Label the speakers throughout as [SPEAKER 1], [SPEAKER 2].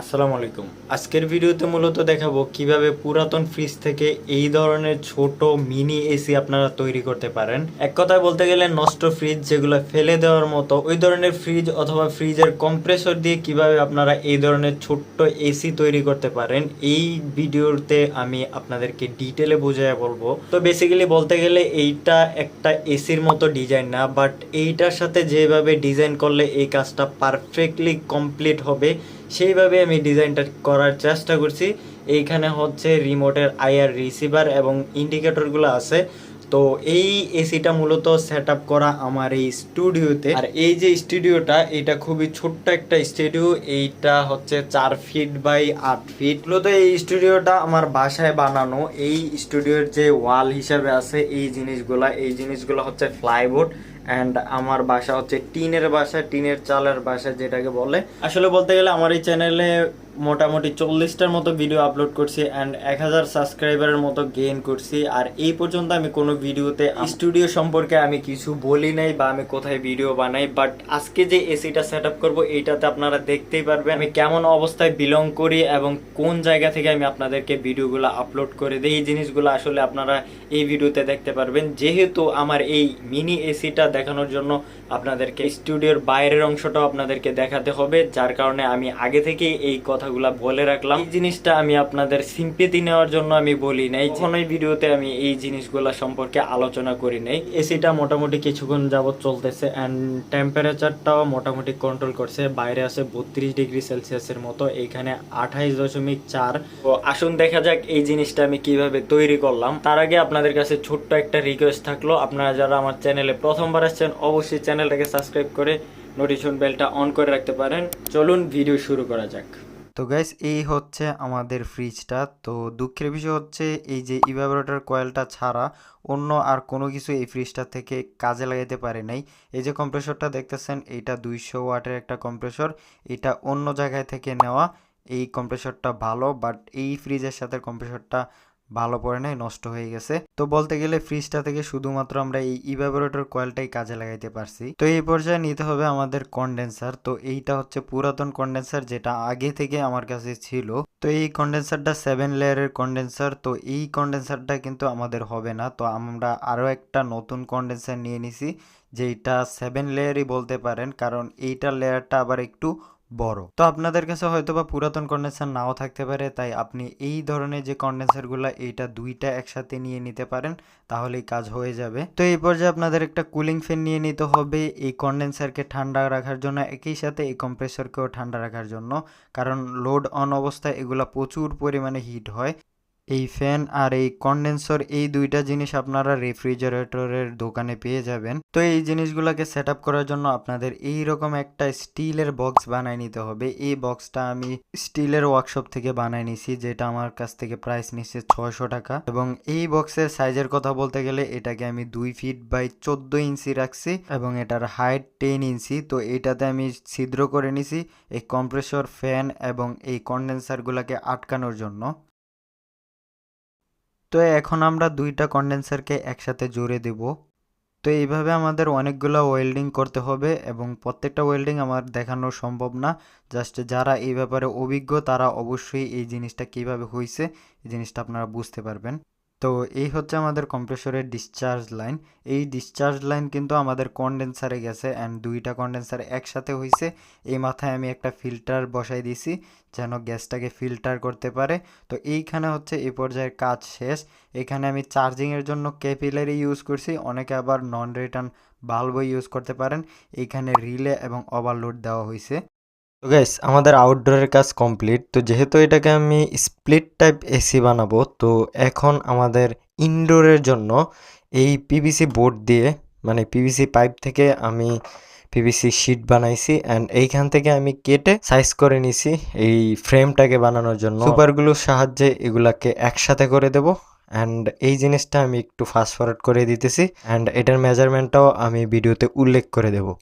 [SPEAKER 1] আসসালামু আলাইকুম। আজকের ভিডিওতে মূলত দেখাবো কীভাবে পুরাতন ফ্রিজ থেকে এই ধরনের ছোট মিনি এসি আপনারা তৈরি করতে পারেন। এক কথায় বলতে গেলে নষ্ট ফ্রিজ যেগুলো ফেলে দেওয়ার মতো, ওই ধরনের ফ্রিজ অথবা ফ্রিজের কম্প্রেসর দিয়ে কীভাবে আপনারা এই ধরনের ছোট্ট এসি তৈরি করতে পারেন, এই ভিডিওতে আমি আপনাদেরকে ডিটেলে বুঝাই বলব। তো বেসিক্যালি বলতে গেলে এইটা একটা এসির মতো ডিজাইন না বাট এইটার সাথে যেভাবে ডিজাইন করলে এই কাজটা পারফেক্টলি কমপ্লিট হবে সেইভাবে আমি ডিজাইনটা করার চেষ্টা করছি। এইখানে হচ্ছে রিমোটের আইআর রিসিভার এবং ইন্ডিকেটরগুলো আছে। তো এই এসিটা মূলত সেট করা আমার এই স্টুডিওতে। আর এই যে স্টুডিওটা, এটা খুবই ছোট্ট একটা স্টুডিও। এইটা হচ্ছে চার ফিট বাই আট ফিট। মূলত এই স্টুডিওটা আমার বাসায় বানানো। এই স্টুডিওর যে ওয়াল হিসাবে আছে এই জিনিসগুলা, এই জিনিসগুলো হচ্ছে ফ্লাইবোর্ড অ্যান্ড আমার বাসা হচ্ছে টিনের বাসা টিনের চালের বাসা যেটাকে বলে। আসলে বলতে গেলে আমার এই চ্যানেলে মোটামুটি চল্লিশটার মতো ভিডিও আপলোড করছি অ্যান্ড এক হাজার সাবস্ক্রাইবারের মতো গেইন করছি। আর এই পর্যন্ত আমি কোনো ভিডিওতে স্টুডিও সম্পর্কে আমি কিছু বলি নাই বা আমি কোথায় ভিডিও বানাই বাট আজকে যে এসিটা সেট আপ করব এইটাতে আপনারা দেখতেই পারবেন আমি কেমন অবস্থায় বিলং করি এবং কোন জায়গা থেকে আমি আপনাদেরকে ভিডিওগুলো আপলোড করে দিই। এই জিনিসগুলো আসলে আপনারা এই ভিডিওতে দেখতে পারবেন। যেহেতু আমার এই মিনি এসিটা দেখানোর জন্য আপনাদেরকে স্টুডিওর বাইরের অংশটাও আপনাদেরকে দেখাতে হবে যার কারণে আমি আগে থেকে এই কথাগুলা বলে রাখলাম। জিনিসটা আমি আপনাদের সিম্পিতি নেওয়ার জন্য আমি বলি নাই। কখনোই ভিডিওতে আমি এই জিনিসগুলা সম্পর্কে আলোচনা করি নাই। এসিটা মোটামুটি কিছুক্ষণ যাবত চলতেছে অ্যান্ড টেম্পারেচারটাও মোটামুটি কন্ট্রোল করছে। বাইরে আছে বত্রিশ ডিগ্রি সেলসিয়াসের মতো এইখানে আঠাইশ দশমিক চার। আসুন দেখা যাক এই জিনিসটা আমি কীভাবে তৈরি করলাম। তার আগে আপনাদের কাছে ছোট্ট একটা রিকোয়েস্ট থাকল। আপনারা যারা আমার চ্যানেলে প্রথমবার আসছেন, অবশ্যই চ্যানেলটাকে সাবস্ক্রাইব করে নোটিফিকেশন বেলটা অন করে রাখতে পারেন। চলুন ভিডিও শুরু করা যাক। তো গাইস এই হচ্ছে আমাদের ফ্রিজটা তো দুঃখের বিষয় হচ্ছে, এই যে ইভাবরেটার কয়েলটা ছাড়া অন্য আর কোনো কিছু এই ফ্রিজটা থেকে কাজে লাগাতে পারে নাই। এই যে কম্প্রেসরটা দেখতেছেন এইটা দুইশো ওয়াটের একটা কম্প্রেসর এটা অন্য জায়গায় থেকে নেওয়া। এই কম্প্রেসরটা ভালো বাট এই ফ্রিজের সাথে কম্প্রেসরটা ভালো পড়ে নাই, নষ্ট হয়ে গেছে। তো বলতে গেলে ফ্রিজটা থেকে শুধুমাত্র আমরা এই ইভাবোরেটর কয়েলটাই কাজে লাগাইতে পারছি। তো এই পর্যায়ে নিতে হবে আমাদের কন্ডেন্সার তো এইটা হচ্ছে পুরাতন কন্ডেন্সার যেটা আগে থেকে আমার কাছে ছিল। তো এই কন্ডেন্সারটা সেভেন লেয়ারের কন্ডেন্সার তো এই কন্ডেন্সারটা কিন্তু আমাদের হবে না। তো আমরা আরও একটা নতুন কন্ডেন্সার নিয়ে নিছি যেটা সেভেন লেয়ারই বলতে পারেন। কারণ এইটার লেয়ারটা আবার একটু বড়। তো আপনাদের কাছে হয়তো বা পুরাতন কন্ডেন্সার নাও থাকতে পারে, তাই আপনি এই ধরনের যে কন্ডেন্সারগুলো এইটা দুইটা একসাথে নিয়ে নিতে পারেন, তাহলেই কাজ হয়ে যাবে। তো এই পর্যায়ে আপনাদের একটা কুলিং ফ্যান নিয়ে নিতে হবে, এই কন্ডেন্সারকে ঠান্ডা রাখার জন্য, একই সাথে এই কম্প্রেসরকেও ঠান্ডা রাখার জন্য, কারণ লোড অন অবস্থায় এগুলা প্রচুর পরিমাণে হিট হয়। এই ফ্যান আর এই কন্ডেন্সর, এই দুইটা জিনিস আপনারা রেফ্রিজারেটরের দোকানে পেয়ে যাবেন। তো এই জিনিসগুলোকে সেট করার জন্য আপনাদের এই রকম একটা স্টিলের বক্স বানায় নিতে হবে। এই বক্সটা আমি স্টিলের ওয়ার্কশপ থেকে বানায় নিছি, যেটা আমার কাছ থেকে প্রাইস নিচ্ছে ছয়শো টাকা। এবং এই বক্সের সাইজের কথা বলতে গেলে এটাকে আমি দুই ফিট বাই চোদ্দ ইঞ্চি রাখছি এবং এটার হাইট টেন ইঞ্চি। তো এটাতে আমি ছিদ্র করে নিছি এই কম্প্রেসর ফ্যান এবং এই কন্ডেন্সারগুলোকে আটকানোর জন্য। তো এখন আমরা দুইটা কন্ডেন্সারকে একসাথে জুড়ে দেব। তো এইভাবে আমাদের অনেকগুলো ওয়েল্ডিং করতে হবে এবং প্রত্যেকটা ওয়েল্ডিং আমার দেখানো সম্ভব না। জাস্ট যারা এই ব্যাপারে অভিজ্ঞ তারা অবশ্যই এই জিনিসটা কীভাবে হয়েছে এই জিনিসটা আপনারা বুঝতে পারবেন। তো এই হচ্ছে আমাদের কম্প্রেসরের ডিসচার্জ লাইন এই ডিসচার্জ লাইন কিন্তু আমাদের কন্ডেন্সারে গেছে অ্যান্ড দুইটা কন্ডেন্সার একসাথে হয়েছে এই মাথায় আমি একটা ফিল্টার বসাই দিছি যেন গ্যাসটাকে ফিল্টার করতে পারে। তো এইখানে হচ্ছে এই পর্যায়ের কাজ শেষ। এখানে আমি চার্জিংয়ের জন্য ক্যাপিলারি ইউজ করছি। অনেকে আবার নন রিটার্ন বাল্বও ইউজ করতে পারেন। এইখানে রিলে এবং ওভারলোড দেওয়া হয়েছে তো গাইস আমাদের আউটডোরের কাজ কমপ্লিট তো যেহেতু এটাকে আমি স্প্লিট টাইপ এসি বানাবো, তো এখন আমাদের ইনডোরের জন্য এই পিভিসি বোর্ড দিয়ে মানে পিভিসি পাইপ থেকে আমি পিভিসি শিট বানাইছি অ্যান্ড এইখান থেকে আমি কেটে সাইজ করে নিছি এই ফ্রেমটাকে বানানোর জন্য। সুপারগুলোর সাহায্যে এগুলাকে একসাথে করে দেব অ্যান্ড এই জিনিসটা আমি একটু ফাস্ট ফরওয়ার্ড করে দিতেছি অ্যান্ড এটার মেজারমেন্টটাও আমি ভিডিওতে উল্লেখ করে দেবো।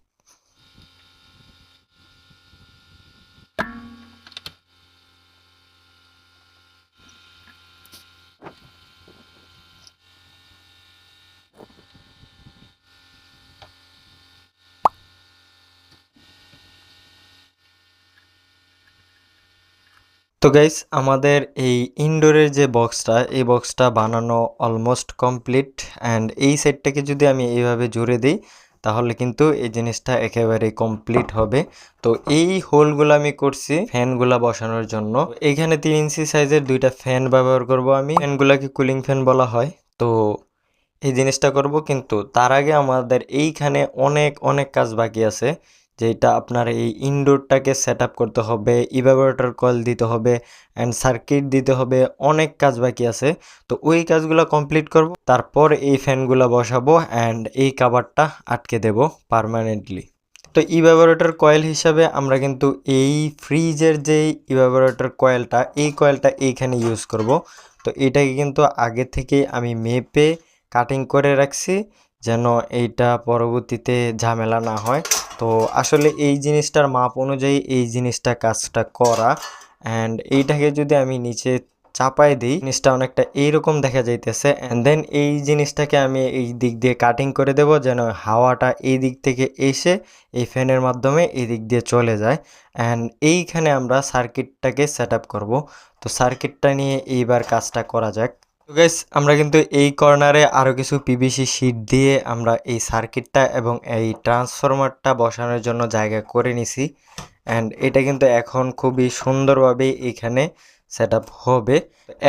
[SPEAKER 1] তো গাইস আমাদের এই ইনডোরের যে বক্সটা এই বক্সটা বানানো অলমোস্ট কমপ্লিট অ্যান্ড এই সেটটাকে যদি আমি এইভাবে জুড়ে দিই, তাহলে কিন্তু এই জিনিসটা একেবারে কমপ্লিট হবে। তো এই হোলগুলো আমি করছি ফ্যানগুলা বসানোর জন্য। এখানে তিন ইঞ্চি সাইজের দুইটা ফ্যান ব্যবহার করব আমি। ফ্যানগুলাকে কুলিং ফ্যান বলা হয়। তো এই জিনিসটা করব কিন্তু তার আগে আমাদের এইখানে অনেক অনেক কাজ বাকি আছে। যেটা আপনার এই ইনডোরটাকে সেট করতে হবে ইভাবোরেটর কয়েল দিতে হবে অ্যান্ড সার্কিট দিতে হবে, অনেক কাজ বাকি আছে। তো ওই কাজগুলো কমপ্লিট করব, তারপর এই ফ্যানগুলো বসাবো অ্যান্ড এই কাভারটা আটকে দেব পারমানেন্টলি তো ইভাবোরেটর কয়েল হিসাবে আমরা কিন্তু এই ফ্রিজের যে ইভাবোরেটর কয়েলটা এই কয়েলটা এইখানে ইউজ করব। তো এটাকে কিন্তু আগে থেকে আমি মেপে কাটিং করে রাখছি যেন এইটা পরবর্তীতে ঝামেলা না হয়। তো আসলে এই জিনিসটার মাপ অনুযায়ী এই জিনিসটা কাজটা করা। অ্যান্ড এইটাকে যদি আমি নিচে চাপাই দিই, জিনিসটা অনেকটা এইরকম দেখা যাইতেছে। অ্যান্ড দেন এই জিনিসটাকে আমি এই দিক দিয়ে কাটিং করে দেব যেন হাওয়াটা এই দিক থেকে এসে এই ফ্যানের মাধ্যমে এই দিক দিয়ে চলে যায়। অ্যান্ড এইখানে আমরা সার্কিটটাকে সেট আপ করব। তো সার্কিটটা নিয়ে এইবার কাজটা করা যাক। তো গাইস আমরা কিন্তু এই কর্নারে আরও কিছু পিভিসি শিট দিয়ে আমরা এই সার্কিটটা এবং এই ট্রান্সফরমারটা বসানোর জন্য জায়গা করে নিছি। অ্যান্ড এটা কিন্তু এখন খুবই সুন্দরভাবে এখানে সেট হবে।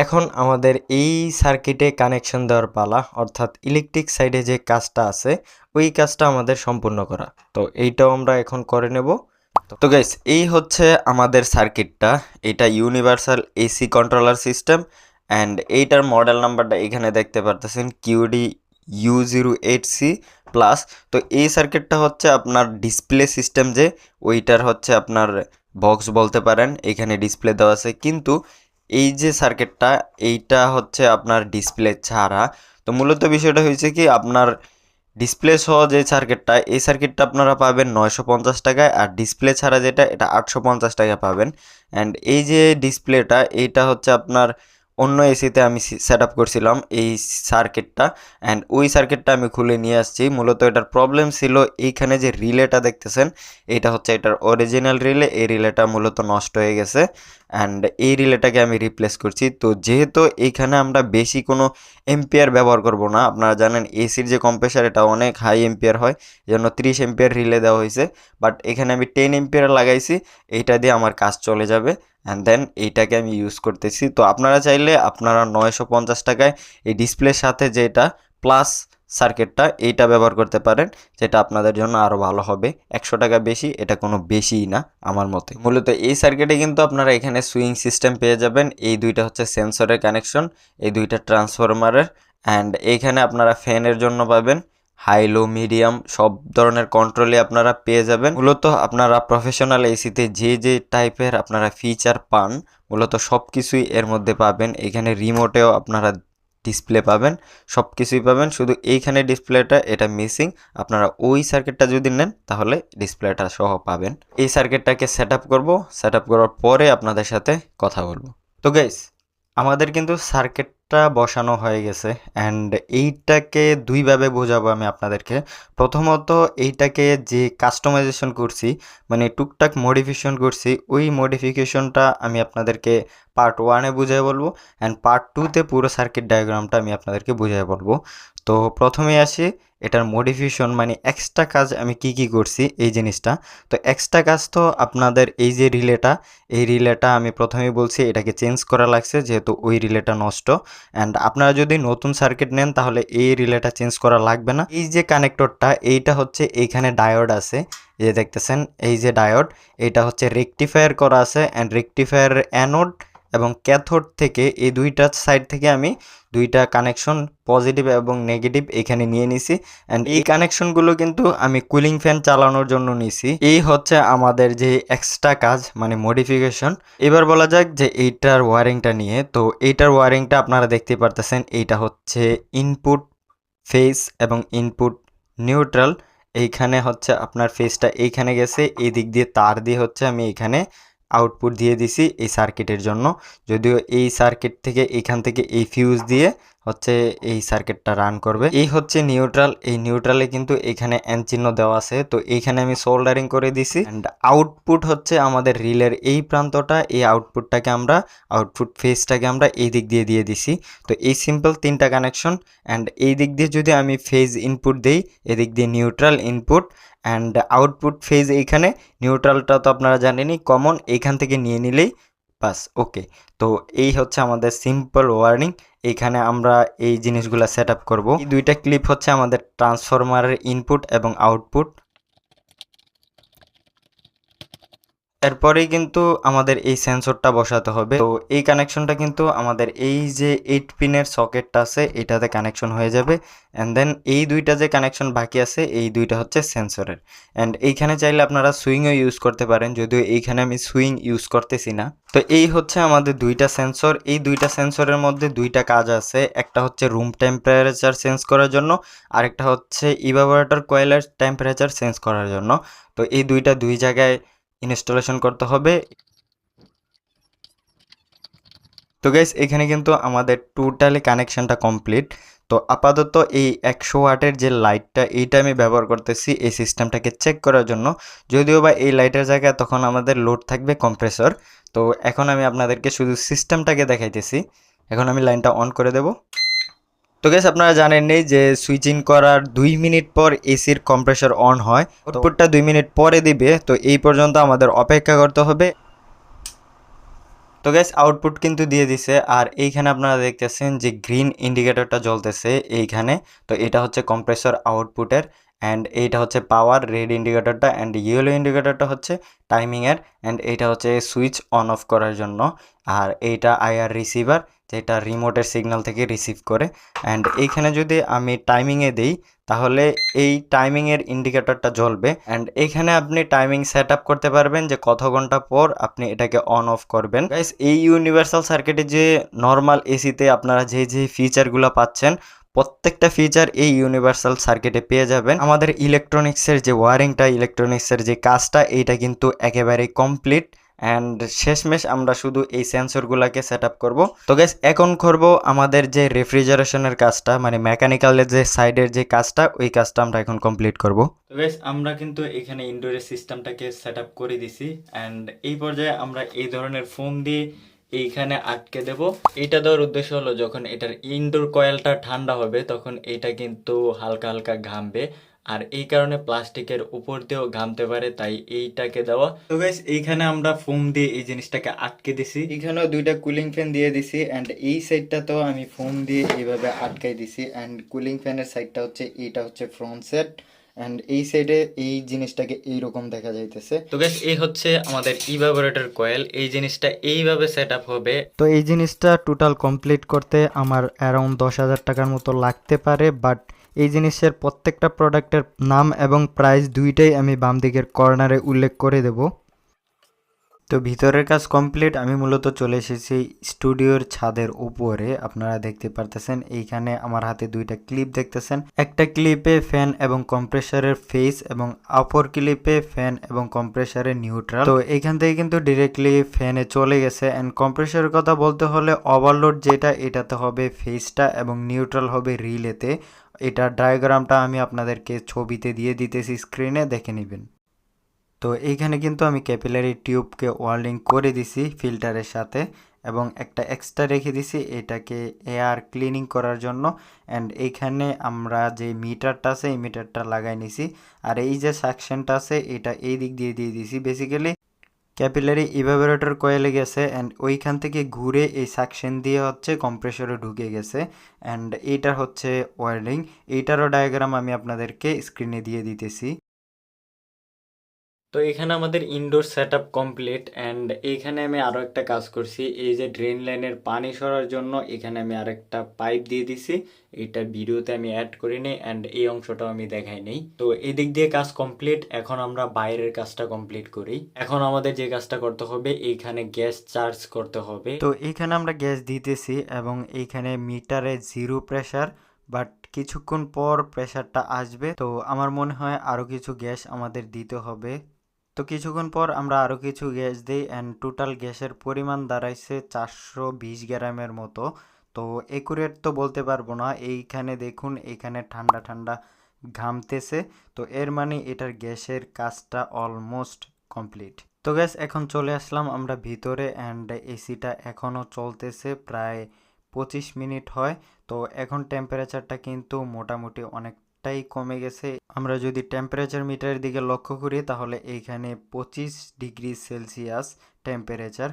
[SPEAKER 1] এখন আমাদের এই সার্কিটে কানেকশন দেওয়ার পালা, অর্থাৎ ইলেকট্রিক সাইডে যে কাজটা আছে, ওই কাজটা আমাদের সম্পূর্ণ করা। তো এইটাও আমরা এখন করে নেব। তো গাইস এই হচ্ছে আমাদের সার্কিটটা এটা universal AC controller system and এইটার মডেল নাম্বারটা এখানে দেখতে পারতেছেন QD U zero eight C plus তো এই সার্কিটটা হচ্ছে আপনার ডিসপ্লে সিস্টেম যে, ওইটার হচ্ছে আপনার বক্স বলতে পারেন, এখানে ডিসপ্লে দেওয়া আছে। কিন্তু এই যে সার্কিটটা এইটা হচ্ছে আপনার ডিসপ্লে ছাড়া। তো মূলত বিষয়টা হয়েছে কি, আপনার ডিসপ্লে সহ যে সার্কিটটা এই সার্কিটটা আপনারা পাবেন নয়শো পঞ্চাশ টাকায় আর ডিসপ্লে ছাড়া যেটা, এটা আটশো পঞ্চাশ টাকায় পাবেন। অ্যান্ড এই যে ডিসপ্লেটা এইটা হচ্ছে আপনার অন্য এসিতে আমি সেট আপ করছিলাম এই সার্কিটটা অ্যান্ড ওই সার্কিটটা আমি খুলে নিয়ে আসছি। মূলত এটার প্রবলেম ছিল এইখানে যে রিলেটা দেখতেছেন, এটা হচ্ছে এটার অরিজিনাল রিলে, এই রিলেটা মূলত নষ্ট হয়ে গেছে অ্যান্ড এই রিলেটাকে আমি রিপ্লেস করছি। তো যেহেতু এইখানে আমরা বেশি কোনো এম্পিয়ার ব্যবহার করব না, আপনারা জানেন এসির যে কম্প্রেসার এটা অনেক হাই এম্পিয়ার হয় জন্য ত্রিশ এম্পিয়ার রিলে দেওয়া হয়েছে বাট এখানে আমি টেন এম্পিয়ার লাগাইছি, এইটা দিয়ে আমার কাজ চলে যাবে। অ্যান্ড দেন এইটাকে আমি ইউজ করতেছি। তো আপনারা চাইলে আপনারা নয়শো পঞ্চাশ টাকায় এই ডিসপ্লের সাথে যেটা প্লাস সার্কিটটা এইটা ব্যবহার করতে পারেন, যেটা আপনাদের জন্য আরও ভালো হবে। একশো টাকা বেশি, এটা কোনো বেশিই না, আমার মতে। মূলত এই সার্কিটে কিন্তু আপনারা এখানে সুইং সিস্টেম পেয়ে যাবেন। এই দুইটা হচ্ছে সেন্সরের কানেকশন এই দুইটা ট্রান্সফরমারের অ্যান্ড এইখানে আপনারা ফ্যানের জন্য পাবেন। হাই লো মিডিয়াম, সব ধরনের কন্ট্রোলে আপনারা পেয়ে যাবেন। মূলত আপনারা প্রফেশনাল এসিতে যে যে টাইপের আপনারা ফিচার পান, মূলত সব কিছুই এর মধ্যে পাবেন। এখানে রিমোটেও আপনারা ডিসপ্লে পাবেন সব কিছুই পাবেন। শুধু এইখানে ডিসপ্লেটা এটা মিসিং আপনারা ওই সার্কিটটা যদি নেন, তাহলে ডিসপ্লেটা সহ পাবেন। এই সার্কিটটাকে সেট আপ করব। সেট আপ করার পরে আপনাদের সাথে কথা বলব। তো গাইস আমাদের কিন্তু সার্কিটটা বসানো হয়ে গেছে অ্যান্ড এইটাকে দুইভাবে বোঝাবো আমি আপনাদেরকে। প্রথমত এইটাকে যে কাস্টমাইজেশন করছি মানে টুকটাক মডিফিকেশন করছি, ওই মডিফিকেশনটা আমি আপনাদেরকে পার্ট ওয়ানে বুঝিয়ে বলব অ্যান্ড পার্ট টুতে পুরো সার্কিট ডায়াগ্রামটা আমি আপনাদেরকে বুঝিয়ে বলব। তো প্রথমে আসি, এটার মডিফিকেশন মানে এক্সট্রা কাজ আমি কি কি করছি এই জিনিসটা। তো এক্সট্রা কাজ তো আপনাদের এই যে রিলেটা এই রিলেটা আমি প্রথমেই বলছি এটাকে চেঞ্জ করা লাগছে যেহেতু ওই রিলেটা নষ্ট। অ্যান্ড আপনারা যদি নতুন সার্কিট নেন তাহলে এই রিলেটা চেঞ্জ করা লাগবে না। এই যে কানেক্টরটা এইটা হচ্ছে এইখানে ডায়োড আছে যে দেখতেছেন, এই যে ডায়োড এইটা হচ্ছে রেকটিফায়ার করা আছে। অ্যান্ড রেকটিফায়ার অ্যানোড এবং ক্যাথোড থেকে এই দুইটা সাইড থেকে আমি দুইটা কানেকশন পজিটিভ এবং নেগেটিভ এখানে নিয়ে নিছি। অ্যান্ড এই কানেকশনগুলো কিন্তু আমি কুলিং ফ্যান চালানোর জন্য নিছি। এই হচ্ছে আমাদের যে এক্সট্রা কাজ মানে মডিফিকেশন এবার বলা যাক যে এইটার ওয়ারিংটা নিয়ে। তো এইটার ওয়ারিংটা আপনারা দেখতে পারতেছেন, এইটা হচ্ছে ইনপুট ফেস এবং ইনপুট নিউট্রাল এইখানে হচ্ছে আপনার ফেসটা এইখানে গেছে, এই দিক দিয়ে তার দিয়ে হচ্ছে আমি এখানে আউটপুট দিয়ে দিছি এই সার্কিটের জন্য। যদিও এই সার্কিট থেকে এখান থেকে এই ফিউজ দিয়ে হচ্ছে এই সার্কিটটা রান করবে। এই হচ্ছে নিউট্রাল এই নিউট্রালে কিন্তু এখানে এন চিহ্ন দেওয়া আছে। তো এইখানে আমি সোল্ডারিং করে দিছি। অ্যান্ড আউটপুট হচ্ছে আমাদের রিলের এই প্রান্তটা। এই আউটপুটটাকে আমরা আউটপুট ফেজটাকে আমরা এই দিক দিয়ে দিয়ে দিছি। তো এই সিম্পল তিনটা কানেকশন অ্যান্ড এই দিক দিয়ে যদি আমি ফেজ ইনপুট দেই এদিক দিয়ে neutral input and output phase এইখানে নিউট্রালটা তো আপনারা জানেনই কমন এইখান থেকে নিয়ে নিলেই বাস ওকে তো এই হচ্ছে আমাদের সিম্পল ওয়ার্নিং এইখানে আমরা এই জিনিসগুলো সেট আপ করব দুইটা ক্লিপ হচ্ছে আমাদের ট্রান্সফরমারের ইনপুট এবং আউটপুট এরপরেই কিন্তু আমাদের এই সেন্সরটা বসাতে হবে। তো এই কানেকশনটা কিন্তু আমাদের এই যে এইট পিনের সকেটটা আছে, এটাতে কানেকশন হয়ে যাবে। অ্যান্ড দেন এই দুইটা যে কানেকশন বাকি আছে, এই দুইটা হচ্ছে সেন্সরের অ্যান্ড এইখানে চাইলে আপনারা সুইংও ইউজ করতে পারেন, যদিও এইখানে আমি সুইং ইউজ করতেছি না। তো এই হচ্ছে আমাদের দুইটা সেন্সর এই দুইটা সেন্সরের মধ্যে দুইটা কাজ আছে। একটা হচ্ছে রুম টেম্পারেচার সেন্স করার জন্য, আরেকটা হচ্ছে ইভাবোরেটর কয়েলের টেম্পারেচার সেন্স করার জন্য। তো এই দুইটা দুই জায়গায় ইনস্টলেশন করতে হবে। তো গাইস এখানে কিন্তু আমাদের টোটালি কানেকশনটা কমপ্লিট তো আপাতত এই একশো ওয়াটের যে লাইটটা এইটা আমি ব্যবহার করতেছি এই সিস্টেমটাকে চেক করার জন্য। যদিও বা এই লাইটের জায়গায় তখন আমাদের লোড থাকবে কম্প্রেসর তো এখন আমি আপনাদেরকে শুধু সিস্টেমটাকে দেখাইতেছি। এখন আমি লাইনটা অন করে দেব। তো গেস আপনারা জানেন নেই যে সুইচ ইন করার দুই মিনিট পর এসির কম্প্রেসর অন হয়। আউটপুটটা দুই মিনিট পরে দিবে, তো এই পর্যন্ত আমাদের অপেক্ষা করতে হবে। তো গ্যাস আউটপুট কিন্তু দিয়ে দিছে, আর এইখানে আপনারা দেখতেছেন যে গ্রিন ইন্ডিকেটরটা জ্বলতেছে এইখানে। তো এটা হচ্ছে কম্প্রেসর আউটপুটের অ্যান্ড এইটা হচ্ছে পাওয়ার রেড ইন্ডিকেটরটা অ্যান্ড ইয়েলো ইন্ডিকেটরটা হচ্ছে টাইমিংয়ের অ্যান্ড এইটা হচ্ছে সুইচ অন অফ করার জন্য। আর এইটা আইআর রিসিভার যেটা রিমোটের সিগন্যাল থেকে রিসিভ করে। অ্যান্ড এইখানে যদি আমি টাইমিংয়ে দিই, তাহলে এই টাইমিংয়ের ইন্ডিকেটরটা জ্বলবে। অ্যান্ড এখানে আপনি টাইমিং সেট আপ করতে পারবেন যে কত ঘণ্টা পর আপনি এটাকে অন অফ করবেন। গাইস এই ইউনিভার্সাল সার্কিটে যে নর্মাল এসিতে আপনারা যে যে ফিচারগুলো পাচ্ছেন, প্রত্যেকটা ফিচার এই ইউনিভার্সাল সার্কিটে পেয়ে যাবেন। আমাদের ইলেকট্রনিক্সের যে ওয়ারিংটা ইলেকট্রনিক্সের যে কাজটা, এইটা কিন্তু একেবারেই কমপ্লিট অ্যান্ড শেষমেশ আমরা শুধু এই সেন্সরগুলোকে সেট আপ করব। তো গ্যাস এখন করব আমাদের যে রেফ্রিজারেশনের কাজটা মানে মেকানিক্যালের যে সাইডের যে কাজটা, ওই কাজটা আমরা এখন কমপ্লিট করব। তো গ্যাস আমরা কিন্তু এখানে ইনডোরের সিস্টেমটাকে সেট আপ করে দিছি। অ্যান্ড এই পর্যায়ে আমরা এই ধরনের ফোম দিয়ে এইখানে আটকে দেব। এটা দেওয়ার উদ্দেশ্য হলো, যখন এটার ইনডোর কয়েলটা ঠান্ডা হবে, তখন এটা কিন্তু হালকা হালকা ঘামবে। আর এই কারণে প্লাস্টিকের উপর দিয়েও ঘামতে পারে তাই এইটাকে দেওয়া। তো গাইস এইখানে আমরা ফোম দিয়ে এই জিনিসটাকে আটকে দিছি। এখানেও দুইটা কুলিং ফ্যান দিয়ে দিছি অ্যান্ড এই সাইডটা তো আমি ফোম দিয়ে এইভাবে আটকাই দিছি অ্যান্ড কুলিং ফ্যানের সাইডটা হচ্ছে এইটা হচ্ছে ফ্রন্ট সেট অ্যান্ড এই সাইডে এই জিনিসটাকে এইরকম দেখা যাইতেছে। তো গ্যাস এই হচ্ছে আমাদের ইভাবোরেটর কয়েল এই জিনিসটা এইভাবে সেট আপ হবে। তো এই জিনিসটা টোটাল কমপ্লিট করতে আমার অ্যারাউন্ড দশ হাজার টাকার মতো লাগতে পারে বাট এই জিনিসের প্রত্যেকটা প্রোডাক্টের নাম এবং প্রাইস দুইটাই আমি বাম দিকের কর্নারে উল্লেখ করে দেব। তো ভিতরের কাজ কমপ্লিট আমি মূলত চলে এসেছি স্টুডিওর ছাদের উপরে। আপনারা দেখতে পারতেছেন, এইখানে আমার হাতে দুইটা ক্লিপ দেখতেছেন। একটা ক্লিপে ফ্যান এবং কম্প্রেসারের ফেস এবং অপর ক্লিপে ফ্যান এবং কম্প্রেসারের নিউট্রাল তো এইখান থেকে কিন্তু ডিরেক্টলি ফ্যানে চলে গেছে। অ্যান্ড কম্প্রেসারের কথা বলতে হলে ওভারলোড যেটা, এটাতে হবে ফেসটা এবং নিউট্রাল হবে রিলেতে এটার ডায়াগ্রামটা আমি আপনাদেরকে ছবিতে দিয়ে দিতেছি স্ক্রিনে দেখে নেবেন। তো এইখানে কিন্তু আমি ক্যাপিলারি টিউবকে ওয়ার্লিং করে দিছি ফিল্টারের সাথে এবং একটা এক্সট্রা রেখে দিছি এটাকে এয়ার ক্লিনিং করার জন্য। অ্যান্ড এইখানে আমরা যে মিটারটা আছে, এই মিটারটা লাগাই নিছি। আর এই যে সাকশনটা আছে, এটা এই দিক দিয়ে দিয়ে দিছি। বেসিক্যালি ক্যাপিলারি ইভাবোরেটর কয়েলে গেছে অ্যান্ড ওইখান থেকে ঘুরে এই সাকশন দিয়ে হচ্ছে কম্প্রেসরে ঢুকে গেছে অ্যান্ড এইটা হচ্ছে ওয়ার্ডিং এইটারও ডায়াগ্রাম আমি আপনাদেরকে স্ক্রিনে দিয়ে দিতেছি। তো এখানে আমাদের indoor set up complete and এইখানে আমি আরও একটা কাজ করছি। এই যে ড্রেন লাইনের পানি সরার জন্য এখানে আমি আরেকটা পাইপ দিয়ে দিছি। এটা ভিডিওতে আমি অ্যাড করিনি অ্যান্ড এই অংশটাও আমি দেখাই নেই। তো এই দিক দিয়ে কাজ কমপ্লিট এখন আমরা বাইরের কাজটা কমপ্লিট করি। এখন আমাদের যে কাজটা করতে হবে এইখানে গ্যাস চার্জ করতে হবে। তো এইখানে আমরা গ্যাস দিতেছি এবং এইখানে মিটারে জিরো প্রেশার বাট কিছুক্ষণ পর প্রেশারটা আসবে। তো আমার মনে হয় আরও কিছু গ্যাস আমাদের দিতে হবে। তো কিছুক্ষণ পর আমরা আরও কিছু গ্যাস দিই অ্যান্ড টোটাল গ্যাসের পরিমাণ দাঁড়াইছে চারশো বিশ গ্রামের মতো। তো একুরেট তো বলতে পারব না, এইখানে দেখুন, এইখানে ঠান্ডা ঠান্ডা ঘামতেছে। তো এর মানে এটার গ্যাসের কাজটা অলমোস্ট কমপ্লিট তো গ্যাস এখন চলে আসলাম আমরা ভিতরে অ্যান্ড এসিটা এখনও চলতেছে, প্রায় পঁচিশ মিনিট হয়। তো এখন টেম্পারেচারটা কিন্তু মোটামুটি অনেকটাই কমে গেছে। আমরা যদি টেম্পারেচার মিটারের দিকে লক্ষ্য করি, তাহলে এইখানে পঁচিশ ডিগ্রি সেলসিয়াস টেম্পারেচার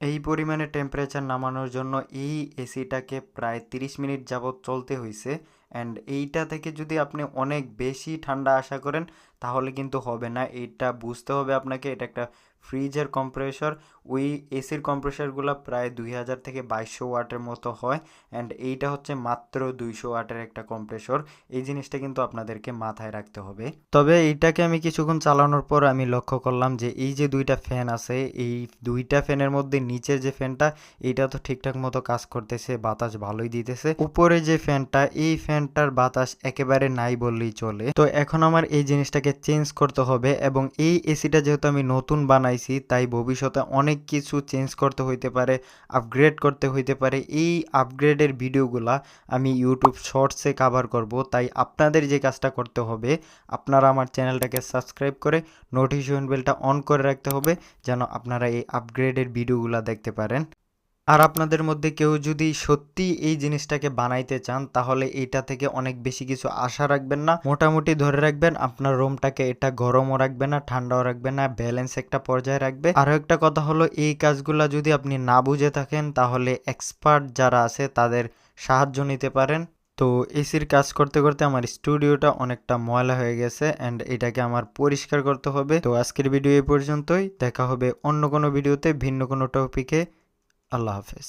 [SPEAKER 1] এই পরিমাণে টেম্পারেচার নামানোর জন্য এই এসিটাকে প্রায় তিরিশ মিনিট যাবৎ চলতে হয়েছে অ্যান্ড এইটা থেকে যদি আপনি অনেক বেশি ঠান্ডা আশা করেন, তাহলে কিন্তু হবে না। এইটা বুঝতে হবে আপনাকে। এটা একটা ফ্রিজের কম্প্রেসর ওই এসির কম্প্রেসরগুলো প্রায় দুই হাজার থেকে বাইশশো ওয়াটের মতো হয় অ্যান্ড এইটা হচ্ছে মাত্র দুইশো ওয়াটের একটা কম্প্রেসর এই জিনিসটা কিন্তু আপনাদেরকে মাথায় রাখতে হবে। তবে এইটাকে আমি কিছুক্ষণ চালানোর পর আমি লক্ষ্য করলাম যে এই যে দুইটা ফ্যান আছে, এই দুইটা ফ্যানের মধ্যে নিচের যে ফ্যানটা এইটা তো ঠিকঠাক মতো কাজ করতেছে, বাতাস ভালোই দিতেছে। উপরে যে ফ্যানটা এই ফ্যানটার বাতাস একেবারে নাই বললেই চলে। তো এখন আমার এই জিনিসটাকে চেঞ্জ করতে হবে, এবং এই এসিটা যেহেতু আমি নতুন বানাইছি, তাই ভবিষ্যতে অনেক কিছু চেঞ্জ করতে হইতে পারে আপগ্রেড করতে হইতে পারে। এই আপগ্রেডের ভিডিওগুলা আমি ইউটিউব শর্টসে কাভার করব। তাই আপনাদের যে কাজটা করতে হবে, আপনারা আমার চ্যানেলটাকে সাবস্ক্রাইব করে নোটিফিকেশন বেলটা অন করে রাখতে হবে, যেন আপনারা এই আপগ্রেডের ভিডিওগুলা দেখতে পারেন। আর আপনাদের মধ্যে কেউ যদি সত্যি এই জিনিসটাকে বানাইতে চান, তাহলে এইটা থেকে অনেক বেশি কিছু আশা রাখবেন না। মোটামুটি ধরে রাখবেন, আপনার রুমটাকে এটা গরমও রাখবে না, ঠান্ডাও রাখবে না ব্যালেন্স একটা পর্যায়ে রাখবে। আরও একটা কথা হলো, এই কাজগুলা যদি আপনি না বুঝে থাকেন, তাহলে এক্সপার্ট যারা আছে, তাদের সাহায্য নিতে পারেন। তো এসির কাজ করতে করতে আমার স্টুডিওটা অনেকটা ময়লা হয়ে গেছে অ্যান্ড এটাকে আমার পরিষ্কার করতে হবে। তো আজকের ভিডিও এই পর্যন্তই। দেখা হবে অন্য কোনো ভিডিওতে ভিন্ন কোনো টপিকে আল্লাহ হাফেজ